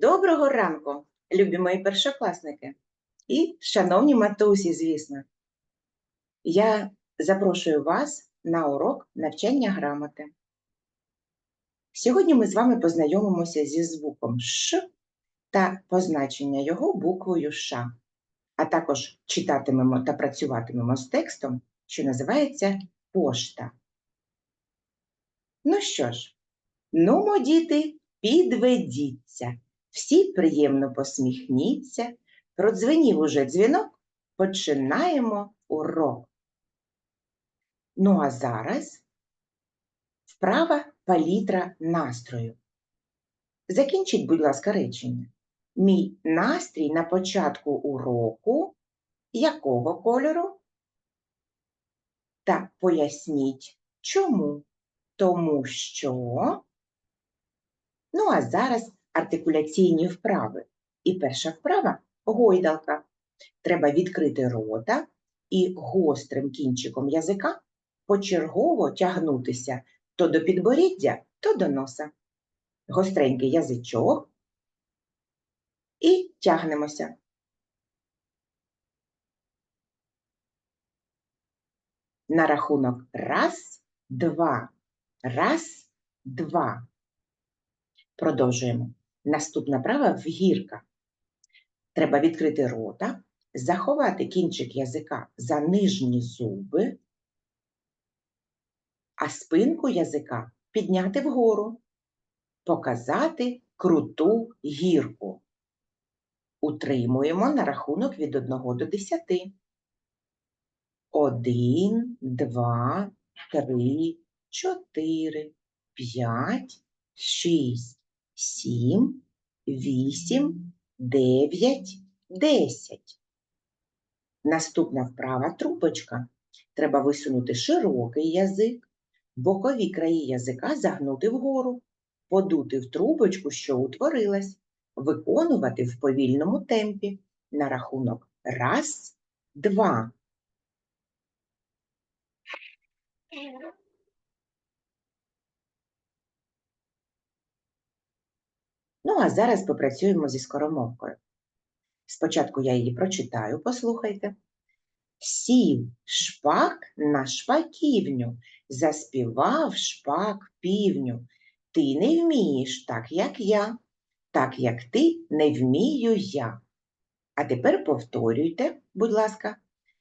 Доброго ранку, любі мої першокласники і шановні матусі, звісно. Я запрошую вас на урок навчання грамоти. Сьогодні ми з вами познайомимося зі звуком Ш та позначення його буквою Ш, а також читатимемо та працюватимемо з текстом, що називається пошта. Ну що ж, нумо, діти, підведіться. Всі приємно посміхніться. Продзвенів уже дзвінок. Починаємо урок. Ну а зараз вправа палітра настрою. Закінчіть, будь ласка, речення. Мій настрій на початку уроку якого кольору? Та поясніть, чому? Тому що. Ну, а зараз артикуляційні вправи. І перша вправа гойдалка. Треба відкрити рота і гострим кінчиком язика почергово тягнутися то до підборіддя, то до носа. Гостренький язичок і тягнемося. На рахунок раз, два, раз, два. Продовжуємо. Наступна права вгірка. Треба відкрити рота, заховати кінчик язика за нижні зуби, а спинку язика підняти вгору, показати круту гірку. Утримуємо на рахунок від 1 до 10. 1, 2, 3, 4, 5, 6, 7, 8, 9, 10. Наступна вправа трубочка. Треба висунути широкий язик, бокові краї язика загнути вгору, подути в трубочку, що утворилась, виконувати в повільному темпі на рахунок раз, два. Ну, а зараз попрацюємо зі скоромовкою. Спочатку я її прочитаю, послухайте. Сів шпак на шпаківню, заспівав шпак півню. Ти не вмієш так, як я, так як ти не вмію я. А тепер повторюйте, будь ласка,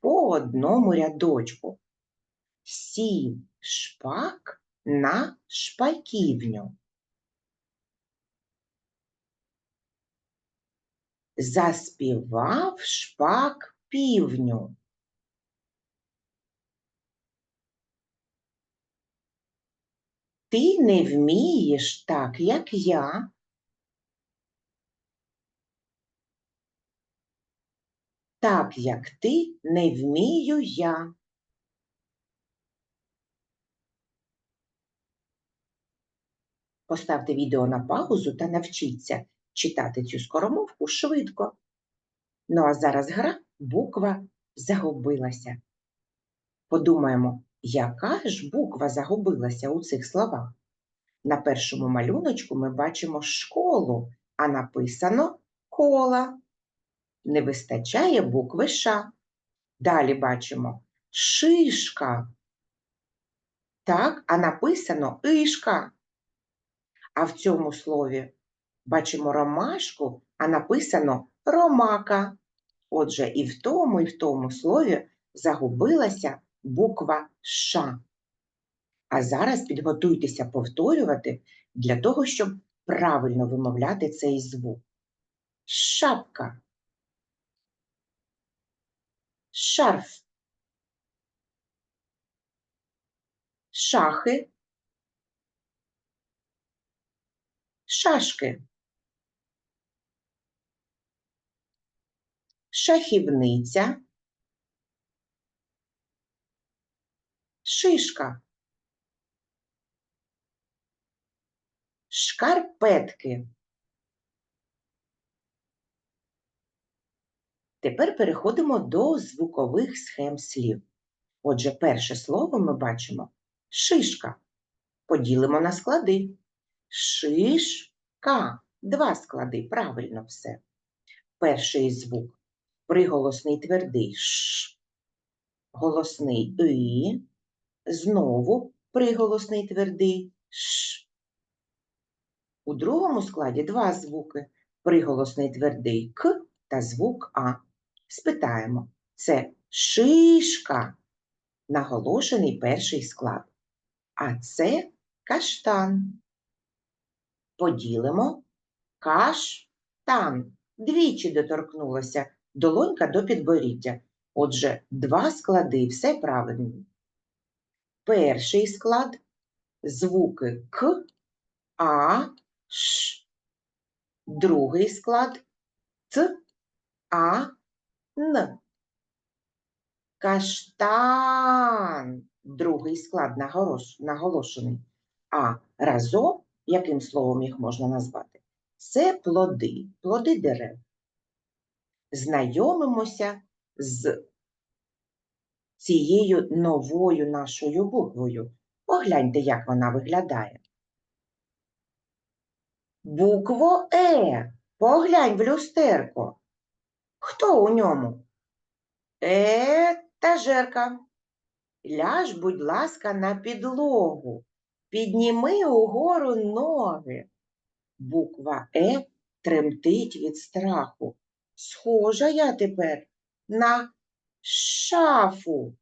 по одному рядочку. Сів шпак на шпаківню. Заспівав шпак півню. Ти не вмієш так, як я. Так, як ти, не вмію я. Поставте відео на паузу та навчіться читати цю скоромовку швидко. Ну а зараз гра буква загубилася. Подумаємо, яка ж буква загубилася у цих словах? На першому малюночку ми бачимо школу, а написано кола. Не вистачає букви Ш. Далі бачимо шишка. Так, а написано ишка. А в цьому слові бачимо ромашку, а написано ромака. Отже, і в тому, і в тому слові загубилася буква Ш. А зараз підготуйтеся повторювати для того, щоб правильно вимовляти цей звук. Шапка. Шарф. Шахи. Шашки. Шахівниця. Шишка. Шкарпетки. Тепер переходимо до звукових схем слів. Отже, перше слово ми бачимо шишка. Поділимо на склади. Шишка. два склади, правильно все. Перший звук приголосний твердий ш, голосний и, знову приголосний твердий ш. У другому складі два звуки приголосний твердий к та звук а. Спитаємо, це шишка, наголошений перший склад, а це каштан. Поділимо каштан. Двічі доторкнулася долонька до підборіддя. Отже, два склади, все правильно. Перший склад звуки к, а, ш. Другий склад ц, а, н. Каштан. Другий склад наголошений. А разом, яким словом їх можна назвати? Це плоди, плоди дерев. Знайомимося з цією новою нашою буквою. Погляньте, як вона виглядає. Букво Е. Поглянь в люстерко. Хто у ньому? Е та жерка. Ляж, будь ласка, на підлогу. Підніми угору ноги. Буква Е тремтить від страху. Схожа я тепер на шафу.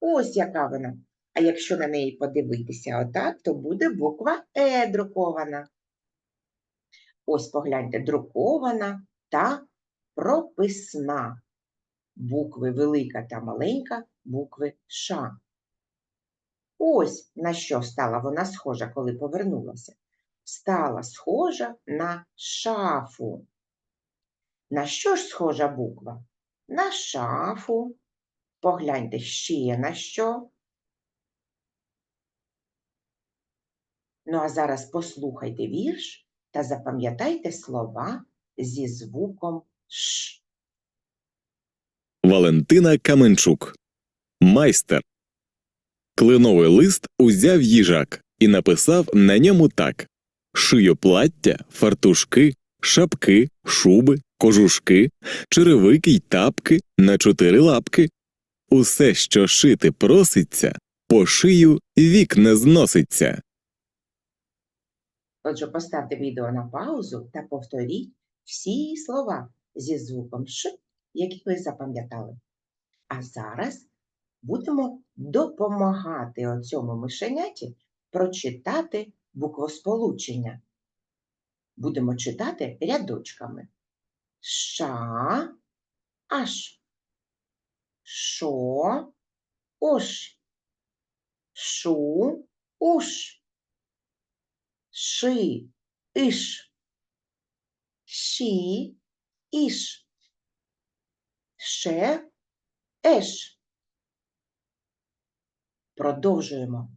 Ось яка вона. А якщо на неї подивитися отак, то буде буква Е друкована. Ось погляньте, друкована та прописна. Букви велика та маленька, букви Ш. Ось на що стала вона схожа, коли повернулася. Стала схожа на шафу. На що ж схожа буква? На шафу. Погляньте ще на що. Ну, а зараз послухайте вірш та запам'ятайте слова зі звуком Ш. Валентина Каменчук. Майстер. Кленовий лист узяв їжак і написав на ньому так: Шию плаття, фартушки, шапки, шуби, кожушки, черевики й тапки на чотири лапки. Усе, що шити проситься, по шию вік не зноситься. Отже, поставте відео на паузу та повторіть всі слова зі звуком Ш, які ви запам'ятали. А зараз будемо допомагати оцьому мишеняті прочитати буквосполучення. Будемо читати рядочками. Ша, аш, шо, ош, шу, уш. Ши, иш, ші, іш, ше, еш. Продовжуємо.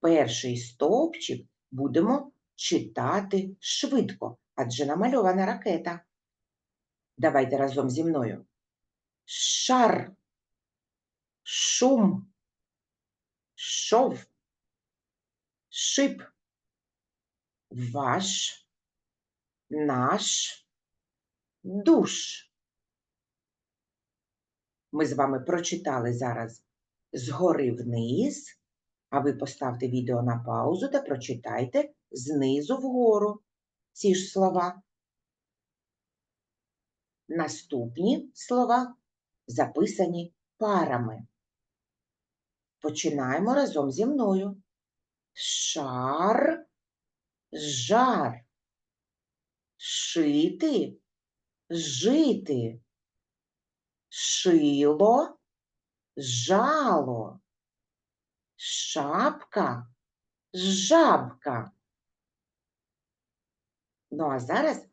Перший стовпчик будемо читати швидко, адже намальована ракета. Давайте разом зі мною. Шар, шум, шов, шип. Ваш, наш, душ. Ми з вами прочитали зараз згори вниз, а ви поставте відео на паузу та прочитайте знизу вгору ці ж слова. Наступні слова записані парами. Починаємо разом зі мною. Шар жар, шити, жити, шило, жало, шапка, жабка. Ну, а зараз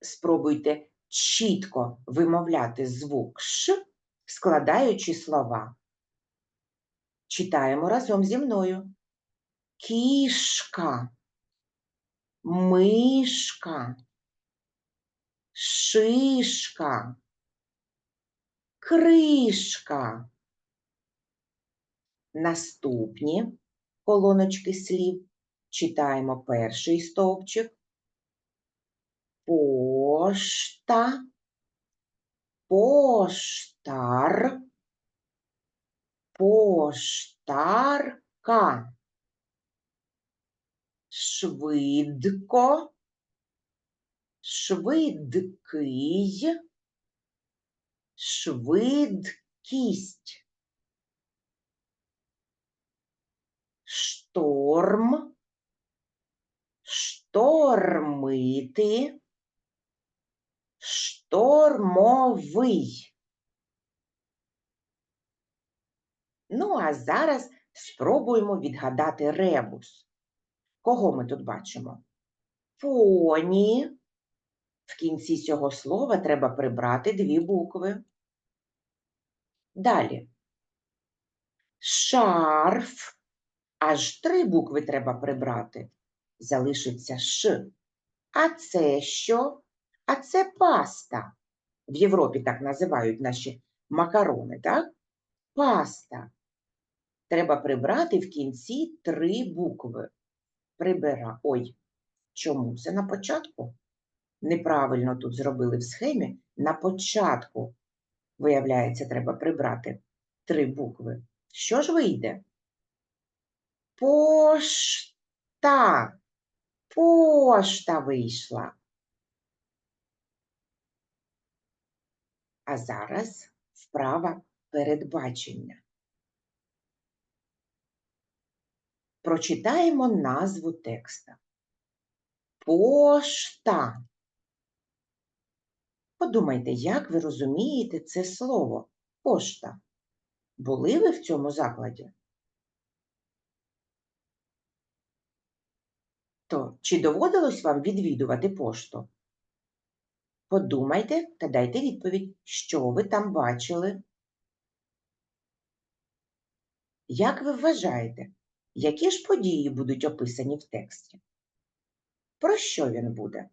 спробуйте чітко вимовляти звук Ш, складаючи слова. Читаємо разом зі мною. Кішка мишка, шишка, кришка. Наступні колоночки слів читаємо перший стовпчик, пошта, поштар, поштарка, швидко, швидкий, швидкість, шторм, штормити, штормовий. Ну, а зараз спробуємо відгадати ребус. Кого ми тут бачимо? Поні. В кінці цього слова треба прибрати дві букви. Далі. Шарф. Аж три букви треба прибрати. Залишиться ш. А це що? А це паста. В Європі так називають наші макарони, так? Паста. Треба прибрати в кінці три букви. Прибира. Ой, чому? Це на початку? Неправильно тут зробили в схемі. На початку, виявляється, треба прибрати три букви. Що ж вийде? Пошта. Пошта вийшла. А зараз вправа передбачення. Прочитаємо назву текста. Пошта. Подумайте, як ви розумієте це слово пошта. Були ви в цьому закладі? То чи доводилось вам відвідувати пошту? Подумайте та дайте відповідь, що ви там бачили. Як ви вважаєте, які ж події будуть описані в тексті? Про що він буде?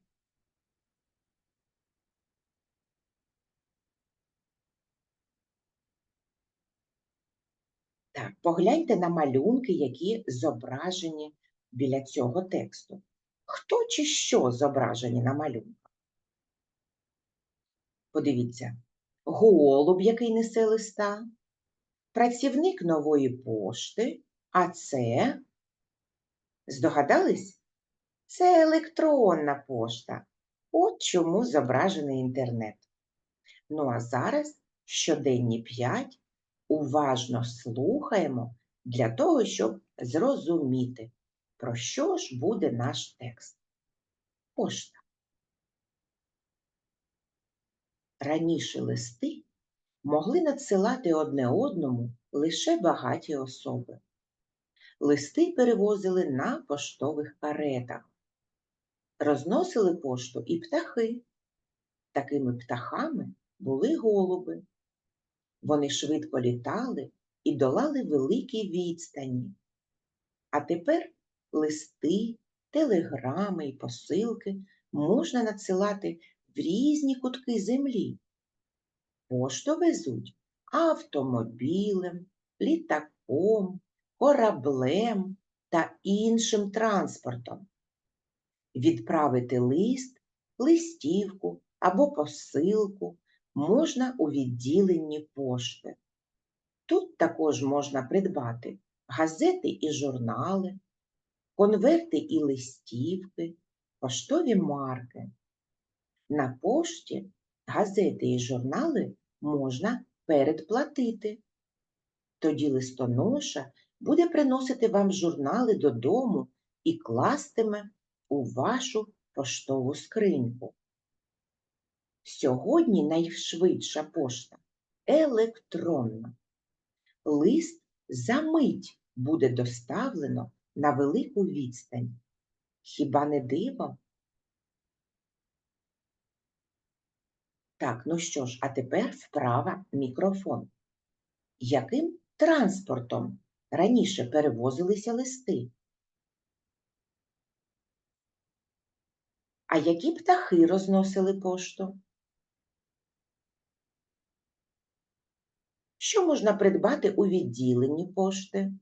Так, погляньте на малюнки, які зображені біля цього тексту. Хто чи що зображені на малюнках? Подивіться, голуб, який несе листа, працівник нової пошти, а це, здогадались? Це електронна пошта. От чому зображений інтернет. Ну а зараз щоденні 5 уважно слухаємо для того, щоб зрозуміти, про що ж буде наш текст. Пошта. Раніше листи могли надсилати одне одному лише багаті особи. Листи перевозили на поштових каретах. Розносили пошту і птахи. Такими птахами були голуби. Вони швидко літали і долали великі відстані. А тепер листи, телеграми і посилки можна надсилати в різні кутки землі. Пошту везуть автомобілем, літаком, кораблем та іншим транспортом. Відправити лист, листівку або посилку можна у відділенні пошти. Тут також можна придбати газети і журнали, конверти і листівки, поштові марки. На пошті газети і журнали можна передплатити. Тоді листоноша буде приносити вам журнали додому і кластиме у вашу поштову скриньку. Сьогодні найшвидша пошта електронна. Лист за мить буде доставлено на велику відстань. Хіба не диво? Так, ну що ж, а тепер вправа мікрофон. Яким транспортом раніше перевозилися листи? А які птахи розносили пошту? Що можна придбати у відділенні пошти?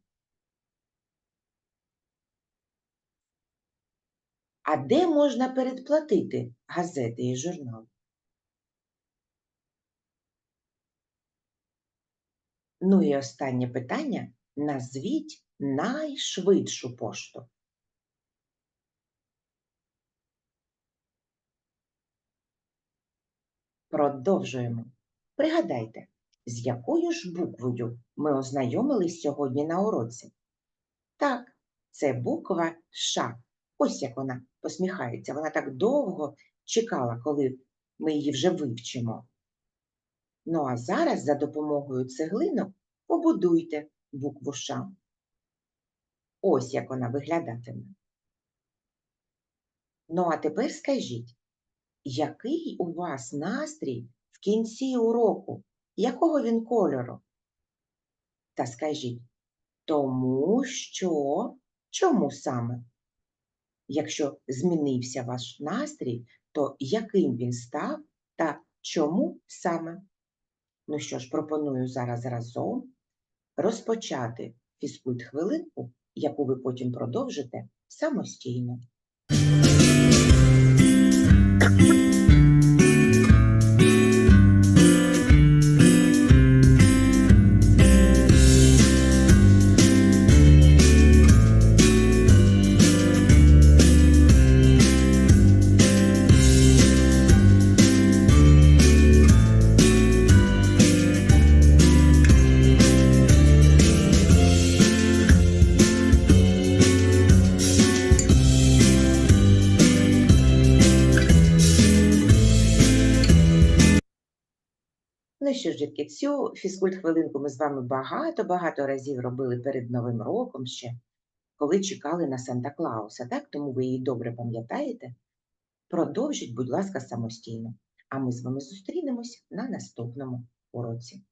А де можна передплатити газети і журнали? Ну і останнє питання. Назвіть найшвидшу пошту. Продовжуємо. Пригадайте, з якою ж буквою ми ознайомились сьогодні на уроці? Так, це буква Ш. Ось як вона посміхається. Вона так довго чекала, коли ми її вже вивчимо. Ну а зараз за допомогою цеглинок побудуйте букву Ш. Ось як вона виглядатиме. Ну а тепер скажіть, який у вас настрій в кінці уроку? Якого він кольору? Та скажіть, тому що, чому саме? Якщо змінився ваш настрій, то яким він став та чому саме? Ну що ж, пропоную зараз разом розпочати фізкульт хвилинку, яку ви потім продовжите самостійно. Що ж, дітки, цю фізкульт-хвилинку ми з вами багато-багато разів робили перед Новим роком ще, коли чекали на Санта-Клауса, так? Тому ви її добре пам'ятаєте. Продовжіть, будь ласка, самостійно. А ми з вами зустрінемось на наступному уроці.